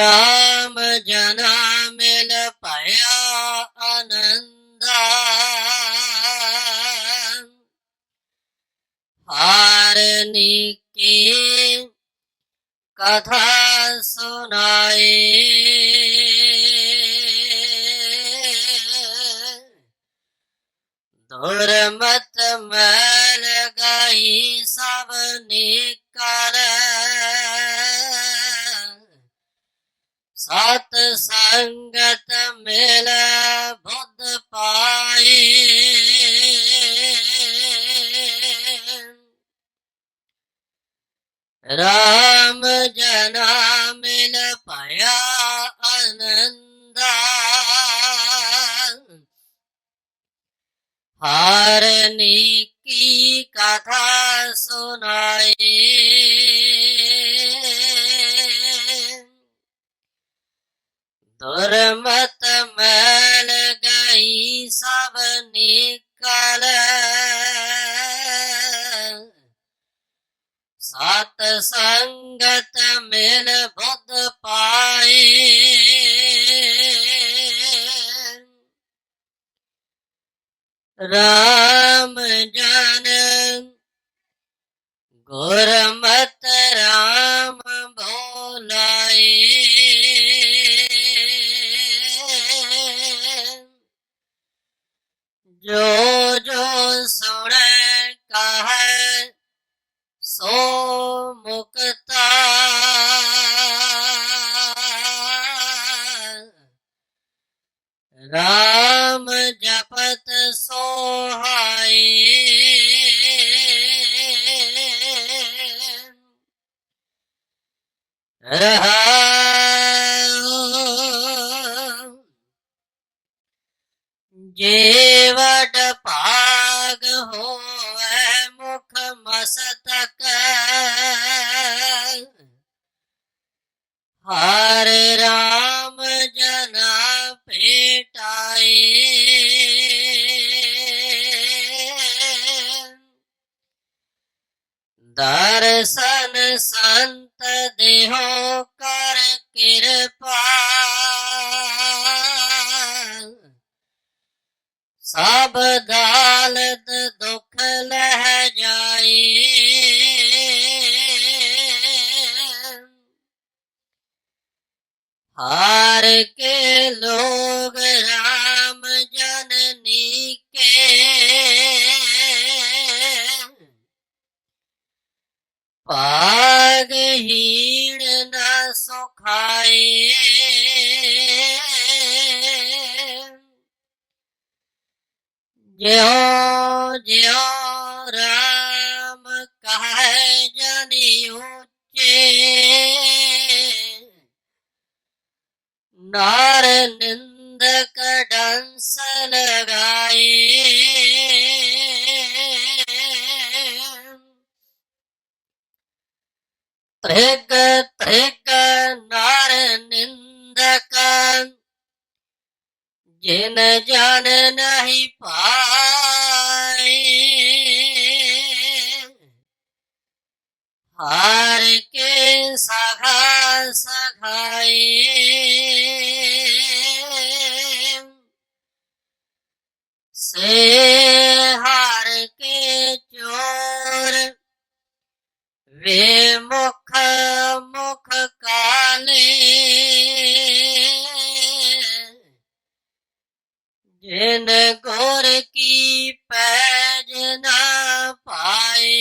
ਰਾਮ ਜਨਾ ਮਿਲ ਭਇਆ ਆਨੰਦਾ। ਹਾਰਨੀ ਕੀ ਕਥਾ ਸੁਨਾਏ ਦੁਰਮਤ ਮੈਲ ਗਈ ਸਭ ਨਿਕਰ ਸੰਗਤ ਮਿਲ ਬੁੱਧ ਪਾਈ। ਰਾਮ ਜਨਾ ਮਿਲ ਪਾਇਆ ਆਨੰਦਾ। ਹਾਰਨੀ ਕੀ ਕਥਾ ਸੁਨਾਈ ਦੁਰਮਤ ਮੈਲ ਗਈ ਸਭ ਨਿਕਲ ਸਤ ਸੰਗਤ ਮਿਲ ਬੁੱਧ ਪਾਈ ਰਾਮ ਜੇ ਵਡ ਭਾਗ ਹੋਵੇ ਮੁਖ ਮਸਤਕ ਹਰ ਰਾਮ ਹਾਰ ਕੇ ਲੋਗ ਰਾਮ ਜਨਨੀ ਕੇ ਪਾਗ ਹੀਣ ਨ ਸੁਖਾਏ ਜਿਉ ਜਿਉ ਰਾਮ ਕਹੈ ਜਨੀ ਉੱਚੇ ਨਾਰ ਨਿੰਦਕ ਡੰਸ ਲਗਾਏ ਤ੍ਰਿਗ ਤ੍ਰਿਗ ਨਾਰ ਨਿੰਦਕ ਜਿਨ ਜਨ ਨਹੀਂ ਪਾਏ ਹਾਰ ਕੇ ਸਖਾ ਸਖਾਏ ਵੇ ਮੁਖ ਮੁਖ ਕਾਲੇ ਜਿਨ ਗੁਰ ਕੀ ਪੈਜ ਨਾ ਪਾਏ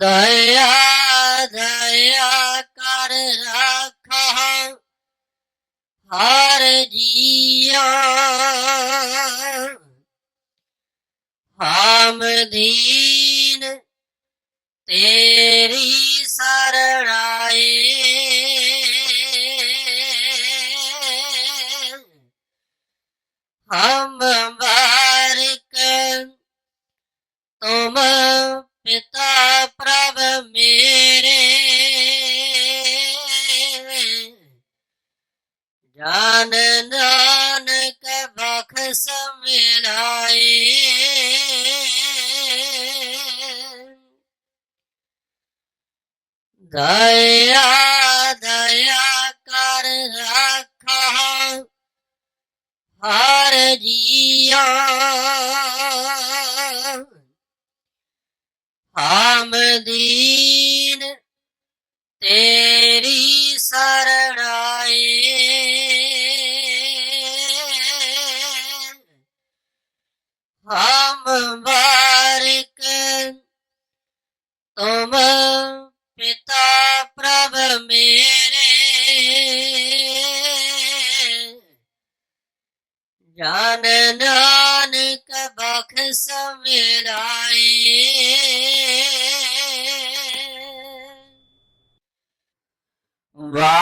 ਦਇਆ ਦਇਆ ਕਰ ਰੱਖਾ ਹਰ ਜੀਆ ਹਮ ਦੀਨ ਤੇਰੀ ਸਰਣਾਏ ਹਮ ਬਾਰਿਕ ਤੁਮ ਪਿਤਾ ਪ੍ਰਭ ਮੇਰੇ। ਜਾਨ ਨਾਨਕ ਬਖਸ਼ ਮਿਲਾਏ। ਦਇਆ ਦਇਆ ਕਰ ਰੱਖਾ। ਹਰ ਜੀਆ ਹਮਦੀਨ ਤੇਰੀ ਸਰ